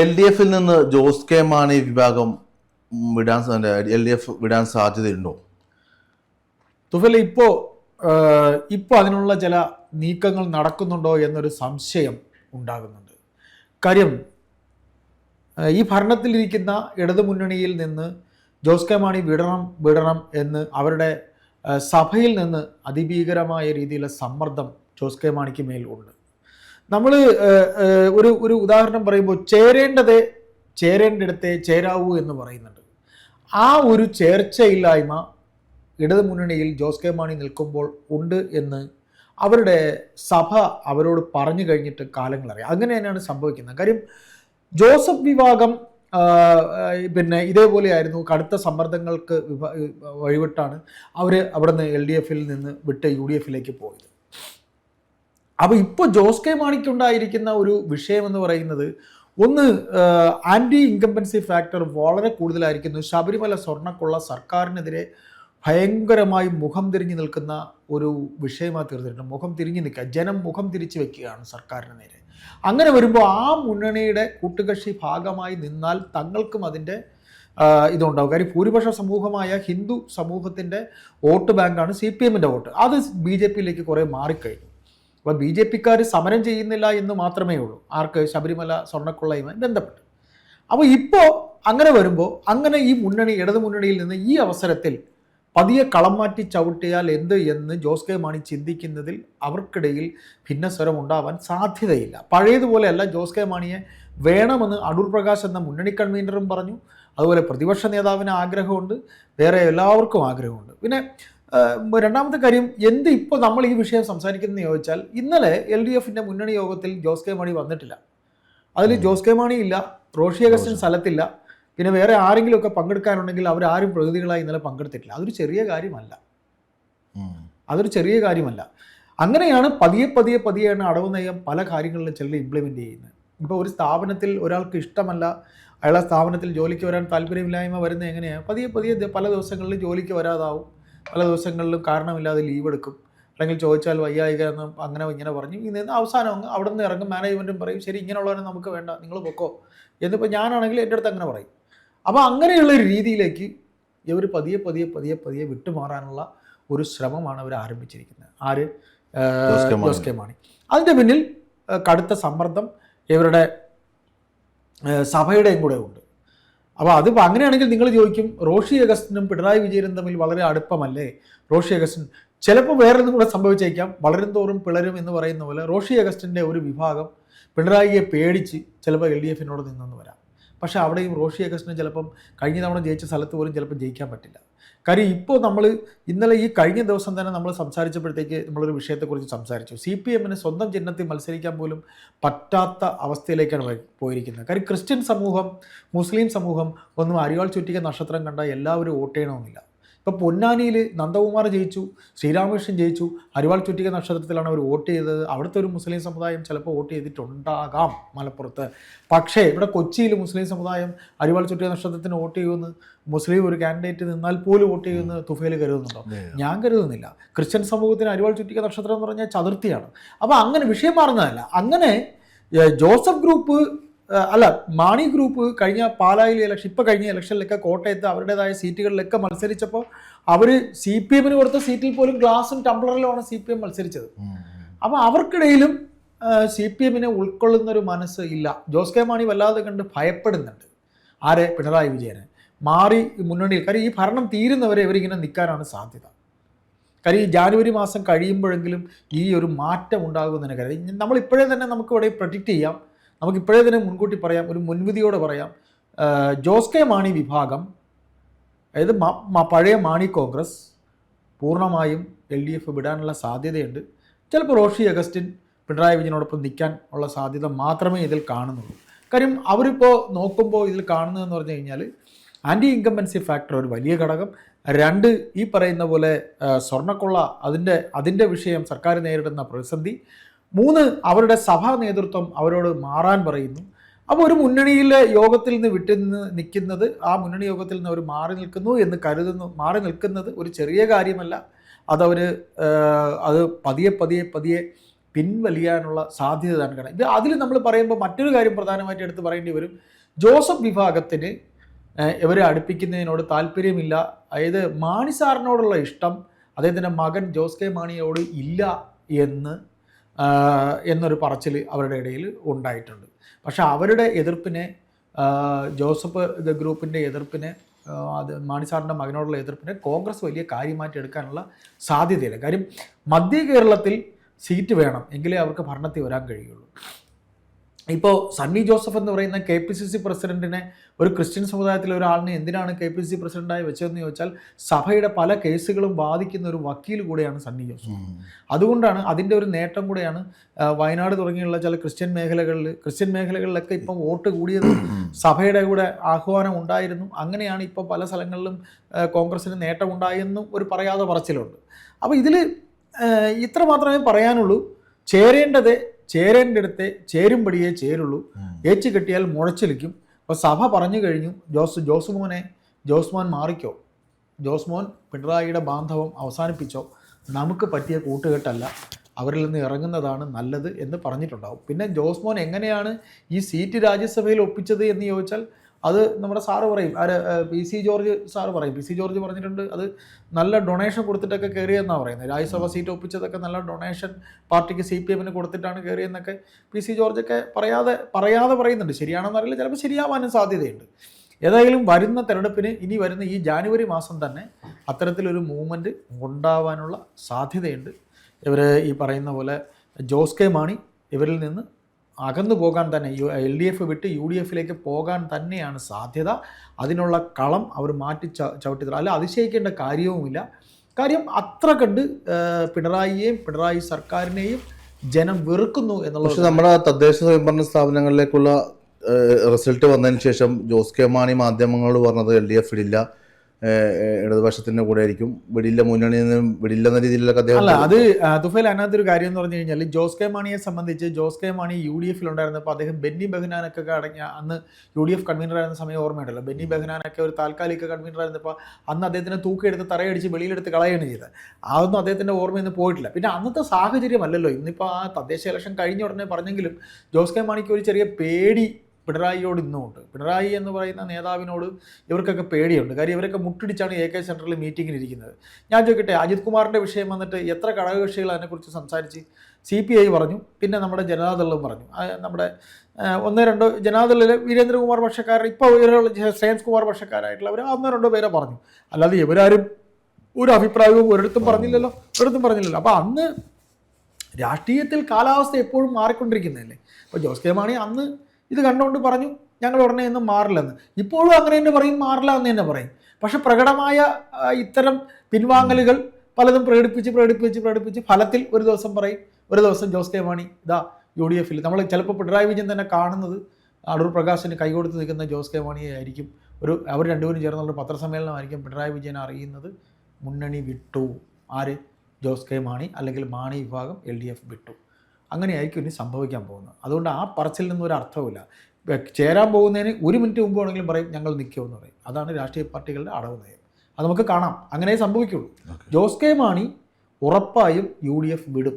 L D എഫിൽ നിന്ന് Jose K Mani വിഭാഗം വിടാൻ എൽ ഡി എഫ് വിടാൻ സാധ്യതയുണ്ടോ? തുഫല ഇപ്പോൾ ഇപ്പോൾ അതിനുള്ള ചില നീക്കങ്ങൾ നടക്കുന്നുണ്ടോ എന്നൊരു സംശയം ഉണ്ടാകുന്നുണ്ട്. കാര്യം ഈ ഭരണത്തിലിരിക്കുന്ന ഇടതുമുന്നണിയിൽ നിന്ന് ജോസ് കെ മാണി വിടണം വിടണം എന്ന് അവരുടെ സഭയിൽ നിന്ന് അതിഭീകരമായ രീതിയിലുള്ള സമ്മർദ്ദം ജോസ് കെ മാണിക്ക് മേൽ ഉണ്ട്. നമ്മൾ ഒരു ഒരു ഉദാഹരണം പറയുമ്പോൾ ചേരേണ്ടത് ചേരേണ്ടിടത്തെ ചേരാവൂ എന്ന് പറയുന്നുണ്ട്. ആ ഒരു ചേർച്ചയില്ലായ്മ ഇടതുമുന്നണിയിൽ ജോസ് കെ മാണി നിൽക്കുമ്പോൾ ഉണ്ട് എന്ന് അവരുടെ സഭ അവരോട് പറഞ്ഞു കഴിഞ്ഞിട്ട് കാലങ്ങളറിയാം. അങ്ങനെ തന്നെയാണ് സംഭവിക്കുന്നത്. കാര്യം ജോസഫ് വിഭാഗം പിന്നെ ഇതേപോലെയായിരുന്നു കടുത്ത സമ്മർദ്ദങ്ങൾക്ക് വഴിവിട്ടാണ് അവർ അവിടെ നിന്ന് എൽ ഡി എഫിൽ നിന്ന് വിട്ട് യു ഡി എഫിലേക്ക് പോയത്. അപ്പോൾ ഇപ്പോൾ ജോസ് കെ മാണിക്കുണ്ടായിരിക്കുന്ന ഒരു വിഷയം എന്ന് പറയുന്നത് ഒന്ന് ആന്റി ഇൻകമ്പൻസി ഫാക്ടർ വളരെ കൂടുതലായിരിക്കുന്നു. ശബരിമല സ്വർണക്കുള്ള സർക്കാരിനെതിരെ ഭയങ്കരമായി മുഖം തിരിഞ്ഞു നിൽക്കുന്ന ഒരു വിഷയമായി തീർന്നിട്ടുണ്ട്. മുഖം തിരിഞ്ഞു നിൽക്കുക ജനം മുഖം തിരിച്ചു വെക്കുകയാണ് സർക്കാരിന് നേരെ. അങ്ങനെ വരുമ്പോൾ ആ മുന്നണിയുടെ കൂട്ടുകക്ഷി ഭാഗമായി നിന്നാൽ തങ്ങൾക്കും അതിന്റെ ഇതുണ്ടാവും. കാര്യം ഭൂരിപക്ഷ സമൂഹമായ ഹിന്ദു സമൂഹത്തിന്റെ വോട്ട് ബാങ്കാണ് സി പി എമ്മിന്റെ വോട്ട്. അത് ബി ജെ പിയിലേക്ക് കുറേ മാറിക്കഴിഞ്ഞു. അപ്പോൾ ബി ജെ പിക്കാർ സമരം ചെയ്യുന്നില്ല എന്ന് മാത്രമേ ഉള്ളൂ. ആർക്ക്? ശബരിമല സ്വർണക്കൊള്ളയുമായി ബന്ധപ്പെട്ട്. അപ്പോൾ ഇപ്പോൾ അങ്ങനെ വരുമ്പോൾ അങ്ങനെ ഈ മുന്നണി ഇടതു മുന്നണിയിൽ നിന്ന് ഈ അവസരത്തിൽ പതിയെ കളം മാറ്റി ചവിട്ടിയാൽ എന്ത് എന്ന് ജോസ് കെ മാണി ചിന്തിക്കുന്നതിൽ അവർക്കിടയിൽ ഭിന്നസ്വരം ഉണ്ടാവാൻ സാധ്യതയില്ല. പഴയതുപോലെയല്ല ജോസ് കെ മാണിയെ വേണമെന്ന് അടൂർ പ്രകാശ് എന്ന മുന്നണി കൺവീനറും പറഞ്ഞു. അതുപോലെ പ്രതിപക്ഷ നേതാവിന് ആഗ്രഹമുണ്ട്. വേറെ എല്ലാവർക്കും ആഗ്രഹമുണ്ട്. പിന്നെ രണ്ടാമത്തെ കാര്യം എന്ത് ഇപ്പോൾ നമ്മൾ ഈ വിഷയം സംസാരിക്കുന്നതെന്ന് ചോദിച്ചാൽ ഇന്നലെ എൽ ഡി എഫിന്റെ മുന്നണി യോഗത്തിൽ ജോസ് കെ മാണി വന്നിട്ടില്ല. അതിൽ ജോസ് കെ മാണി ഇല്ല റോഷി അഗസ്റ്റിൻ സ്ഥലത്തില്ല പിന്നെ വേറെ ആരെങ്കിലുമൊക്കെ പങ്കെടുക്കാനുണ്ടെങ്കിൽ അവരാരും പ്രതിനിധികളായി ഇന്നലെ പങ്കെടുത്തിട്ടില്ല. അതൊരു ചെറിയ കാര്യമല്ല. അതൊരു ചെറിയ കാര്യമല്ല. അങ്ങനെയാണ് പതിയെ പതിയെ പതിയെയാണ് അടവ് നയം പല കാര്യങ്ങളിലും ചിലർ ഇംപ്ലിമെന്റ് ചെയ്യുന്നത്. ഇപ്പോൾ ഒരു സ്ഥാപനത്തിൽ ഒരാൾക്ക് ഇഷ്ടമല്ല അയാളെ സ്ഥാപനത്തിൽ ജോലിക്ക് വരാൻ താല്പര്യമില്ലായ്മ വരുന്നത് എങ്ങനെയാണ് പതിയെ പതിയെ പല ദിവസങ്ങളിൽ ജോലിക്ക് വരാതാവും. പല ദിവസങ്ങളിലും കാരണമില്ലാതെ ലീവ് എടുക്കും. അല്ലെങ്കിൽ ചോദിച്ചാൽ വയ്യായിക എന്ന് അങ്ങനെ ഇങ്ങനെ പറഞ്ഞു. ഇന്ന് അവസാനം അവിടെ നിന്ന് ഇറങ്ങും മാനേജ്മെന്റും പറയും ശരി ഇങ്ങനെയുള്ളവരെ നമുക്ക് വേണ്ട നിങ്ങൾ പൊക്കോ. എന്നിപ്പോൾ ഞാനാണെങ്കിൽ എന്റെ അടുത്ത് അങ്ങനെ പറയും. അപ്പോൾ അങ്ങനെയുള്ള ഒരു രീതിയിലേക്ക് ഇവർ പതിയെ പതിയെ പതിയെ പതിയെ വിട്ടുമാറാനുള്ള ഒരു ശ്രമമാണ് അവർ ആരംഭിച്ചിരിക്കുന്നത്. ആര്? ജോസ് കെ മാണി. അതിന്റെ പിന്നിൽ കടുത്ത സമ്മർദ്ദം ഇവരുടെ സഭയുടെയും കൂടെ ഉണ്ട്. അപ്പോൾ അത് അങ്ങനെയാണെങ്കിൽ നിങ്ങൾ ചോദിക്കും റോഷി അഗസ്റ്റിനും പിണറായി വിജയനും തമ്മിൽ വളരെ അടുപ്പമല്ലേ? റോഷി അഗസ്റ്റിൻ ചിലപ്പോൾ വേറൊന്നും കൂടെ സംഭവിച്ചേക്കാം. വളരും തോറും പിളരും എന്ന് പറയുന്ന പോലെ റോഷി അഗസ്റ്റിന്റെ ഒരു വിഭാഗം പിണറായിയെ പേടിച്ച് ചിലപ്പോൾ എൽ ഡി എഫിനോട് നിന്നെന്ന് വരാം. പക്ഷേ അവിടെയും റോഷി അഗസ്റ്റിന് ചിലപ്പം കഴിഞ്ഞ തവണ ജയിച്ച സ്ഥലത്ത് പോലും ചിലപ്പോൾ ജയിക്കാൻ പറ്റില്ല. കാര്യം ഇപ്പോൾ നമ്മൾ ഇന്നലെ ഈ കഴിഞ്ഞ ദിവസം തന്നെ നമ്മൾ സംസാരിച്ചപ്പോഴത്തേക്ക് നമ്മളൊരു വിഷയത്തെക്കുറിച്ച് സംസാരിച്ചു. സി പി എമ്മിന് സ്വന്തം ചിഹ്നത്തിൽ മത്സരിക്കാൻ പോലും പറ്റാത്ത അവസ്ഥയിലേക്കാണ് പോയിരിക്കുന്നത്. കാര്യം ക്രിസ്ത്യൻ സമൂഹം മുസ്ലിം സമൂഹം ഒന്നും അരിവാൾ ചുറ്റിക നക്ഷത്രം കണ്ട എല്ലാവരും വോട്ട് ചെയ്യണമെന്നില്ല. ഇപ്പോൾ പൊന്നാനിയിൽ നന്ദകുമാർ ജയിച്ചു ശ്രീരാമകൃഷ്ണൻ ജയിച്ചു അരിവാൾ ചുറ്റിക നക്ഷത്രത്തിലാണ് അവർ വോട്ട് ചെയ്തത്. അവിടുത്തെ ഒരു മുസ്ലിം സമുദായം ചിലപ്പോൾ വോട്ട് ചെയ്തിട്ടുണ്ടാകാം മലപ്പുറത്ത്. പക്ഷേ ഇവിടെ കൊച്ചിയിൽ മുസ്ലിം സമുദായം അരിവാൾ ചുറ്റിക നക്ഷത്രത്തിന് വോട്ട് ചെയ്യുമെന്ന് മുസ്ലിം ഒരു കാൻഡിഡേറ്റ് നിന്നാൽ പോലും വോട്ട് ചെയ്യുമെന്ന് തുഫേൽ കരുതുന്നുണ്ടോ? ഞാൻ കരുതുന്നില്ല. ക്രിസ്ത്യൻ സമൂഹത്തിന് അരിവാൾ ചുറ്റിക നക്ഷത്രം എന്ന് പറഞ്ഞാൽ ചതുർത്ഥിയാണ്. അപ്പോൾ അങ്ങനെ വിഷയം മാറുന്നതല്ല. അങ്ങനെ ജോസഫ് ഗ്രൂപ്പ് അല്ല മാണി ഗ്രൂപ്പ് കഴിഞ്ഞ പാലായിലെ ഇലക്ഷൻ ഇപ്പോൾ കഴിഞ്ഞ ഇലക്ഷനിലൊക്കെ കോട്ടയത്ത് അവരുടേതായ സീറ്റുകളിലൊക്കെ മത്സരിച്ചപ്പോൾ അവർ സി പി എമ്മിന് കൊടുത്ത സീറ്റിൽ പോലും ഗ്ലാസും ടംബ്ലറിലുമാണ് സി പി എം മത്സരിച്ചത്. അപ്പോൾ അവർക്കിടയിലും സി പി എമ്മിനെ ഉൾക്കൊള്ളുന്നൊരു മനസ്സ് ഇല്ല. ജോസ് കെ മാണി വല്ലാതെ കണ്ട് ഭയപ്പെടുന്നുണ്ട്. ആരെ? പിണറായി വിജയനെ. മാറി മുന്നണിയിൽ കാര്യം ഈ ഭരണം തീരുന്നവരെ ഇവരിങ്ങനെ നിൽക്കാനാണ് സാധ്യത. കാര്യം ഈ ജാനുവരി മാസം കഴിയുമ്പോഴെങ്കിലും ഈ ഒരു മാറ്റം ഉണ്ടാകുന്നതിന് കാര്യം നമ്മൾ ഇപ്പോഴേ തന്നെ നമുക്ക് ഇവിടെ പ്രഡിക്റ്റ് ചെയ്യാം. നമുക്ക് ഇപ്പോഴേ തന്നെ മുൻകൂട്ടി പറയാം ഒരു മുൻവിധിയോടെ പറയാം. ജോസ് കെ മാണി വിഭാഗം അതായത് പഴയ മാണി കോൺഗ്രസ് പൂർണമായും എൽ ഡി എഫ് വിടാനുള്ള സാധ്യതയുണ്ട്. ചിലപ്പോൾ റോഷി അഗസ്റ്റിൻ പിണറായി വിജയനോടൊപ്പം നിൽക്കാൻ ഉള്ള സാധ്യത മാത്രമേ ഇതിൽ കാണുന്നുള്ളൂ. കാര്യം അവരിപ്പോൾ നോക്കുമ്പോൾ ഇതിൽ കാണുന്നതെന്ന് പറഞ്ഞു കഴിഞ്ഞാൽ ആന്റി ഇൻകമ്പൻസി ഫാക്ടർ ഒരു വലിയ ഘടകം. രണ്ട് ഈ പറയുന്ന പോലെ സ്വർണക്കൊള്ള അതിന്റെ അതിന്റെ വിഷയം സർക്കാർ നേരിടുന്ന പ്രതിസന്ധി. മൂന്ന് അവരുടെ സഭാ നേതൃത്വം അവരോട് മാറാൻ പറയുന്നു. അപ്പോൾ ഒരു മുന്നണിയിലെ യോഗത്തിൽ നിന്ന് വിട്ടു നിന്ന് നിൽക്കുന്നത് ആ മുന്നണി യോഗത്തിൽ നിന്ന് അവർ മാറി നിൽക്കുന്നു എന്ന് കരുതുന്നു മാറി നിൽക്കുന്നത് ഒരു ചെറിയ കാര്യമല്ല. അതവർ അത് പതിയെ പതിയെ പതിയെ പിൻവലിയാനുള്ള സാധ്യത തന്നെ കാണാം ഇത് അതിൽ നമ്മൾ പറയുമ്പോൾ മറ്റൊരു കാര്യം പ്രധാനമായിട്ട് എടുത്ത് പറയേണ്ടി വരും. ജോസഫ് വിഭാഗത്തിന് ഇവരെ അടുപ്പിക്കുന്നതിനോട് താല്പര്യമില്ല. അതായത് മാണി സാറിനോടുള്ള ഇഷ്ടം അദ്ദേഹത്തിന്റെ മകൻ ജോസ് കെ മാണിയോട് ഇല്ല എന്ന് എന്നൊരു പറച്ചിൽ അവരുടെ ഇടയിൽ ഉണ്ടായിട്ടുണ്ട്. പക്ഷേ അവരുടെ എതിർപ്പിനെ ജോസഫ് ഇത് ഗ്രൂപ്പിന്റെ എതിർപ്പിനെ അത് മാണി സാറിന്റെ മകനോടുള്ള എതിർപ്പിനെ കോൺഗ്രസ് വലിയ കാര്യമായിട്ട് എടുക്കാനുള്ള സാധ്യതയില്ല. കാര്യം മധ്യ കേരളത്തിൽ സീറ്റ് വേണം എങ്കിലേ അവർക്ക് ഭരണത്തിൽ വരാൻ കഴിയുള്ളൂ. ഇപ്പോൾ സണ്ണി ജോസഫ് എന്ന് പറയുന്ന കെ പി സി സി പ്രസിഡന്റിനെ ഒരു ക്രിസ്ത്യൻ സമുദായത്തിലെ ഒരാളിനെ എന്തിനാണ് കെ പി സി സി പ്രസിഡന്റായി വെച്ചതെന്ന് ചോദിച്ചാൽ സഭയുടെ പല കേസുകളും ബാധിക്കുന്ന ഒരു വക്കീൽ കൂടെയാണ് സണ്ണി ജോസഫ്. അതുകൊണ്ടാണ് അതിന്റെ ഒരു നേട്ടം കൂടെയാണ് വയനാട് തുടങ്ങിയുള്ള ചില ക്രിസ്ത്യൻ മേഖലകളിൽ ക്രിസ്ത്യൻ മേഖലകളിലൊക്കെ ഇപ്പം വോട്ട് കൂടിയത് സഭയുടെ കൂടെ ആഹ്വാനം ഉണ്ടായിരുന്നു. അങ്ങനെയാണ് ഇപ്പോൾ പല സ്ഥലങ്ങളിലും കോൺഗ്രസിന് നേട്ടമുണ്ടായെന്നും ഒരു പറയാതെ പറച്ചിലുണ്ട്. അപ്പോൾ ഇതിൽ ഇത്ര മാത്രമേ പറയാനുള്ളൂ. ചേരേണ്ടത് ചേരേണ്ടടുത്തെ ചേരുംപടിയേ ചേരുള്ളൂ. ഏച്ചു കെട്ടിയാൽ മുഴച്ചിലിക്കും. അപ്പോൾ സഭ പറഞ്ഞു കഴിഞ്ഞു ജോസ് ജോസ്മോനെ ജോസ്മോൻ ജോസ് മോൻ മാറിക്കോ. ജോസ് മോൻ പിണറായിയുടെ ബാന്ധവം അവസാനിപ്പിച്ചോ. നമുക്ക് പറ്റിയ കൂട്ടുകെട്ടല്ല. അവരിൽ നിന്ന് ഇറങ്ങുന്നതാണ് നല്ലത് എന്ന് പറഞ്ഞിട്ടുണ്ടാവും. പിന്നെ ജോസ്മോൻ എങ്ങനെയാണ് ഈ സീറ്റ് രാജ്യസഭയിൽ ഒപ്പിച്ചത് എന്ന് ചോദിച്ചാൽ അത് നമ്മുടെ സാറ് പറയും. ആര് പി സി ജോർജ് സാറ് പറയും. പി സി ജോർജ് പറഞ്ഞിട്ടുണ്ട് അത് നല്ല ഡൊണേഷൻ കൊടുത്തിട്ടൊക്കെ കയറിയെന്നാണ് പറയുന്നത്. രാജ്യസഭ സീറ്റ് ഒപ്പിച്ചതൊക്കെ നല്ല ഡൊണേഷൻ പാർട്ടിക്ക് സി പി എമ്മിന് കൊടുത്തിട്ടാണ് കയറിയെന്നൊക്കെ പി സി ജോർജൊക്കെ പറയാതെ പറയാതെ പറയുന്നുണ്ട്. ശരിയാണെന്ന് അറിയില്ല. ചിലപ്പോൾ ശരിയാവാനും സാധ്യതയുണ്ട്. ഏതായാലും വരുന്ന തെരഞ്ഞെടുപ്പിന് ഇനി വരുന്ന ഈ ജാനുവരി മാസം തന്നെ അത്തരത്തിലൊരു മൂവ്മെന്റ് ഉണ്ടാവാനുള്ള സാധ്യതയുണ്ട്. ഇവർ ഈ പറയുന്ന പോലെ ജോസ് കെ മാണി ഇവരിൽ നിന്ന് അകന്നു പോകാൻ തന്നെ യു എൽ ഡി എഫ് വിട്ട് യു ഡി എഫിലേക്ക് പോകാൻ തന്നെയാണ് സാധ്യത. അതിനുള്ള കളം അവർ മാറ്റി ച ചവിട്ടി. അല്ല അതിശയിക്കേണ്ട കാര്യവുമില്ല. കാര്യം അത്ര കണ്ട് പിണറായിയെയും പിണറായി സർക്കാരിനെയും ജനം വെറുക്കുന്നു എന്നുള്ള പക്ഷേ നമ്മുടെ തദ്ദേശ സ്വയംഭരണ സ്ഥാപനങ്ങളിലേക്കുള്ള റിസൾട്ട് വന്നതിന് ശേഷം ജോസ് കെ മാണി മാധ്യമങ്ങളോട് പറഞ്ഞത് എൽ ഡി എഫ് വിടില്ല ഏഹ്, ഏഹ്, ഇടതുപക്ഷത്തിന്റെ കൂടെ ആയിരിക്കും. വിടില്ല മുന്നണി നിന്നും വിടില്ല എന്ന രീതിയിലൊക്കെ അദ്ദേഹം അല്ല അത് തുഫേൽ അതിനകത്ത് ഒരു കാര്യം എന്ന് പറഞ്ഞു കഴിഞ്ഞാൽ ജോസ് കെ മാണിയെ സംബന്ധിച്ച് Jose K Mani U D എഫിൽ ഉണ്ടായിരുന്നപ്പോൾ അദ്ദേഹം ബെന്നി ബെഹനാനൊക്കെ അടങ്ങിയ അന്ന് യു ഡി എഫ് കൺവീനർ ആയിരുന്ന സമയം ഓർമ്മയുണ്ടല്ലോ. ബെന്നി ബെഹനാനൊക്കെ ഒരു താൽക്കാലിക കൺവീനർ ആയിരുന്നപ്പോൾ അന്ന് അദ്ദേഹത്തിനെ തൂക്കിയെടുത്ത് തറയടിച്ച് വെളിയിലെടുത്ത് കളയാണ് ചെയ്തത്. അതൊന്നും അദ്ദേഹത്തിന്റെ ഓർമ്മയിൽ നിന്ന് പോയിട്ടില്ല. പിന്നെ അന്നത്തെ സാഹചര്യമല്ലല്ലോ. ഇന്നിപ്പോൾ ആ തദ്ദേശ ഇലക്ഷൻ കഴിഞ്ഞ ഉടനെ പറഞ്ഞെങ്കിലും ജോസ് കെ മാണിക്ക് ഒരു ചെറിയ പേടി പിണറായിയോട് ഇന്നുമുണ്ട്. പിണറായി എന്ന് പറയുന്ന നേതാവിനോട് ഇവർക്കൊക്കെ പേടിയുണ്ട്. കാര്യം ഇവരൊക്കെ മുട്ടിടിച്ചാണ് എ കെ സെന്ററിൽ മീറ്റിങ്ങിൽ ഇരിക്കുന്നത്. ഞാൻ ചോദിക്കട്ടെ അജിത് കുമാറിന്റെ വിഷയം വന്നിട്ട് എത്ര ഘടകകക്ഷികൾ അതിനെക്കുറിച്ച് സംസാരിച്ച്? സി പി ഐ പറഞ്ഞു പിന്നെ നമ്മുടെ ജനതാദളും പറഞ്ഞു. നമ്മുടെ ഒന്ന് രണ്ടോ ജനതാദളിൽ വീരേന്ദ്രകുമാർ പക്ഷക്കാരൻ ഇപ്പോൾ ഇവരുള്ള ശ്രേയൻസ് കുമാർ പക്ഷക്കാരായിട്ടുള്ളവർ ഒന്നോ രണ്ടോ പേരെ പറഞ്ഞു. അല്ലാതെ ഇവരാരും ഒരു അഭിപ്രായവും ഒരിടത്തും പറഞ്ഞില്ലല്ലോ ഒരിടത്തും പറഞ്ഞില്ലല്ലോ. അപ്പോൾ അന്ന് രാഷ്ട്രീയത്തിൽ കാലാവസ്ഥ എപ്പോഴും മാറിക്കൊണ്ടിരിക്കുന്നതല്ലേ? അപ്പോൾ ജോസ് കെ മാണി അന്ന് ഇത് കണ്ടുകൊണ്ട് പറഞ്ഞു ഞങ്ങൾ ഉടനെ ഒന്നും മാറില്ലെന്ന് ഇപ്പോഴും അങ്ങനെ തന്നെ പറയും മാറില്ല എന്ന് തന്നെ പറയും. പക്ഷെ പ്രകടമായ ഇത്തരം പിൻവാങ്ങലുകൾ പലതും പ്രകടിപ്പിച്ച് പ്രകടിപ്പിച്ച് പ്രകടിപ്പിച്ച് ഫലത്തിൽ ഒരു ദിവസം പറയും ഒരു ദിവസം ജോസ് കെ മാണി ഇതാ യു ഡി എഫിൽ നമ്മൾ ചിലപ്പോൾ പിണറായി വിജയൻ തന്നെ കാണുന്നത് അടൂർ പ്രകാശിന് കൈകൊടുത്ത് നിൽക്കുന്ന ജോസ് കെ മാണിയെ ആയിരിക്കും. ഒരു അവർ രണ്ടുപേരും ചേർന്നുള്ള പത്രസമ്മേളനമായിരിക്കും പിണറായി വിജയൻ അറിയുന്നത്. മുന്നണി വിട്ടു. ആര്? ജോസ് കെ മാണി അല്ലെങ്കിൽ മാണി വിഭാഗം എൽ ഡി എഫ് വിട്ടു. അങ്ങനെയായിരിക്കും ഇനി സംഭവിക്കാൻ പോകുന്നത്. അതുകൊണ്ട് ആ പറച്ചിൽ നിന്നും ഒരു അർത്ഥവുമില്ല. ചേരാൻ പോകുന്നതിന് ഒരു മിനിറ്റ് മുമ്പ് ആണെങ്കിലും പറയും ഞങ്ങൾ നിൽക്കുമെന്ന് പറയും. അതാണ് രാഷ്ട്രീയ പാർട്ടികളുടെ അടവ് നയം. അത് നമുക്ക് കാണാം. അങ്ങനെ സംഭവിക്കുള്ളൂ. ജോസ് കെ മാണി ഉറപ്പായും യു ഡി എഫ് വിടും.